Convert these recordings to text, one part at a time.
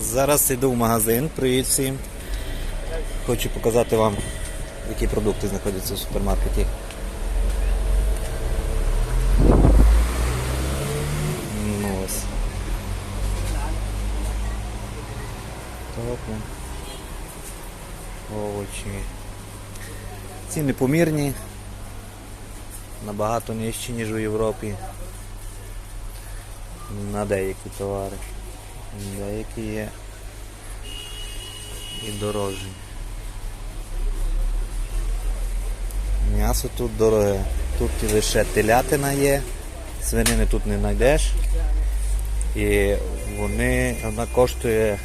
Зараз йду в магазин, привіт всім. Хочу показати вам, які продукти знаходяться в супермаркеті. Ну ось. Так, ну. Овочі. Ціни помірні. Набагато нижчі, ніж у Європі. На деякі товари. Деякі є і дорожчі. М'ясо тут дороге. Тут лише телятина є, свинини тут не знайдеш. І вони, вона коштує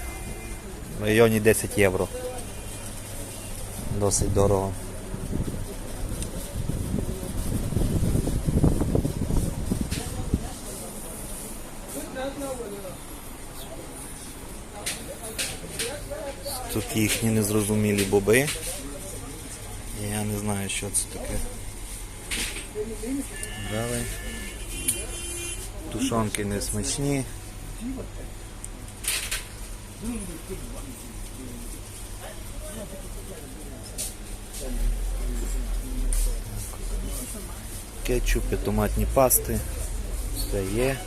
в районі 10 євро. Досить дорого. Їхні незрозумілі боби. Я не знаю, що це таке. Далі. Тушонки не смачні. Кетчупи, томатні пасти. Все є.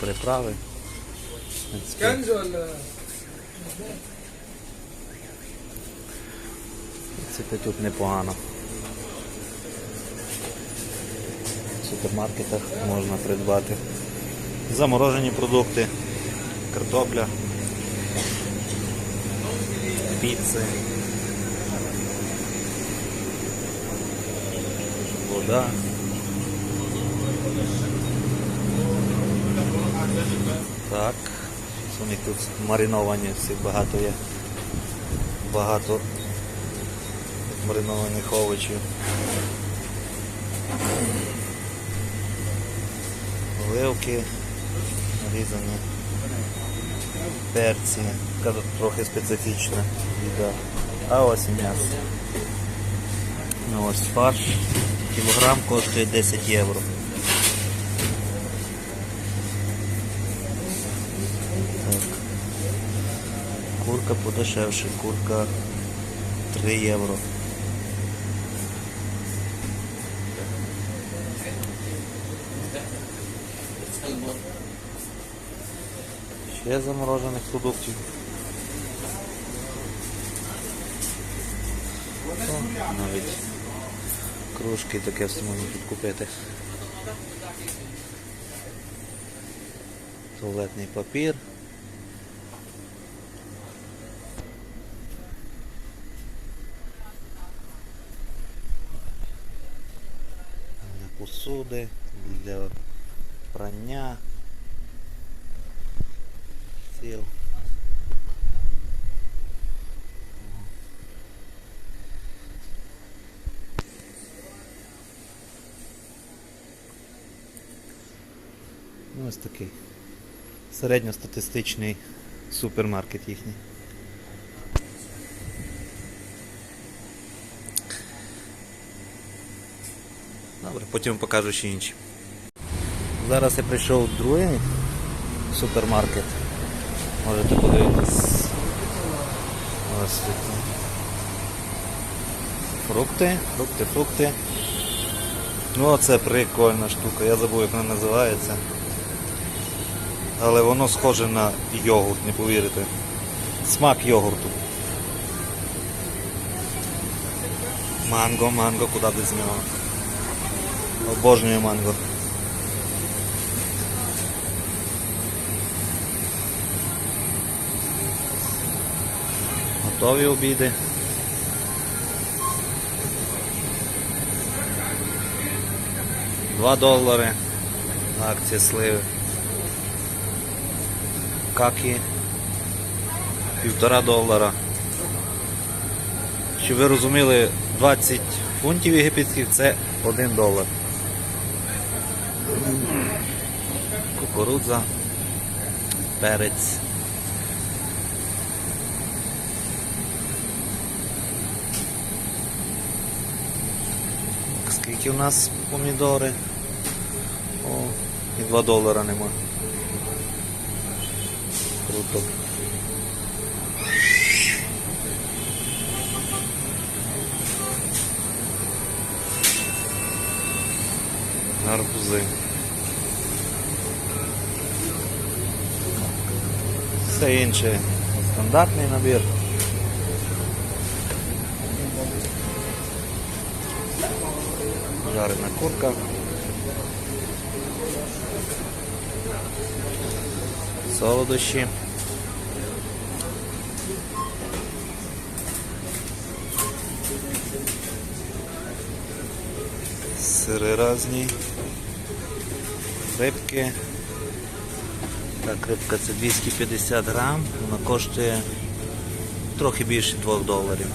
Приправи. В принципі, كنز ولا В принципі, тут непогано. В супермаркетах можна придбати заморожені продукти, картопля, піци, вода. Так, них тут мариновані всі багато є. Багато маринованих овочів. Оливки різані. Перці. Така трохи специфічна їда. А ось м'ясо. Ну ось фарш. Кілограм коштує 10 євро. Курка подешевше, курка 3 євро. Ще заморожених продуктів. О, навіть кружки таке все можна тут купити. Туалетний папір. Посуди, для прання. Сіл. Ну, ось такий середньостатистичний супермаркет їхній. Добре, потім покажу ще інші. Зараз я прийшов в другий супермаркет. Можете подивитись. Ось такі. Фрукти, фрукти, фрукти. Ну це прикольна штука, я забув як вона називається. Але воно схоже на йогурт, не повірите. Смак йогурту. Манго, манго, куди без нього. Обожнюю манго. Готові обіди. Два долари. на Акція сливи. Какі. Півтора долара. Щоб ви розуміли, 20 фунтів єгипетських це 1 долар. Кукурудза, перець. Скільки у нас помідори? О, і 2 долара нема. Круто. Гарбузи. Все інше стандартний набір. Жарена курка. Солодощі. Сири різні. Рибки. Так, рибка це 250 грам, вона коштує трохи більше 2 доларів.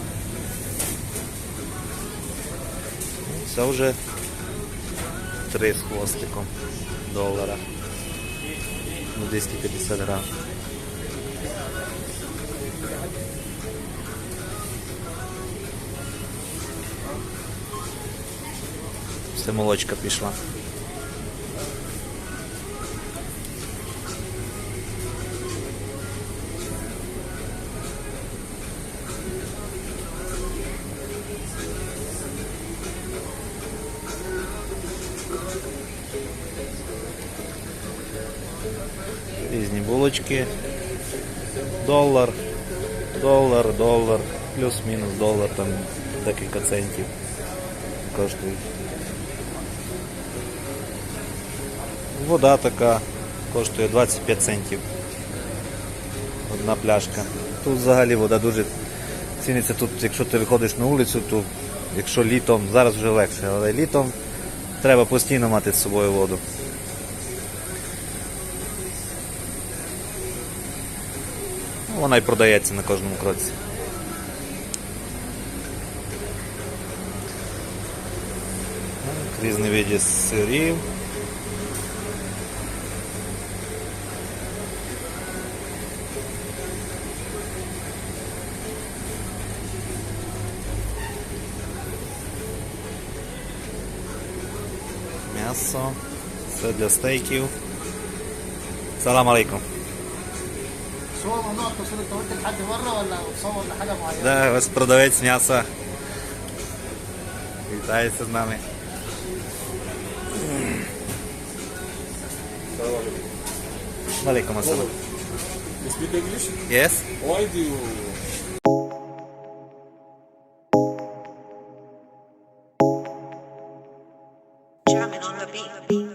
Це вже 3 з хвостиком долара. Ну, 250 грам. Все молочка пішла. Різні булочки. Долар, долар, долар, плюс-мінус долар, там декілька центів коштують. Вода така коштує 25 центів. Одна пляшка. Тут взагалі вода дуже ціниться тут, якщо ти виходиш на вулицю, то якщо літом, зараз вже легше, але літом треба постійно мати з собою воду. Вона і продається на кожному кроці. Різні види сирів. М'ясо. Все для стейків. Салам алейкум. صور ممنوع التصوير انت قلت لحد بره ولا بتصور لحاجه معينه؟ Да, ось продавець м'яса. Вітається з нами. Алейкум ассалам. You speak English? Yes? Why do you Drumming on the beat.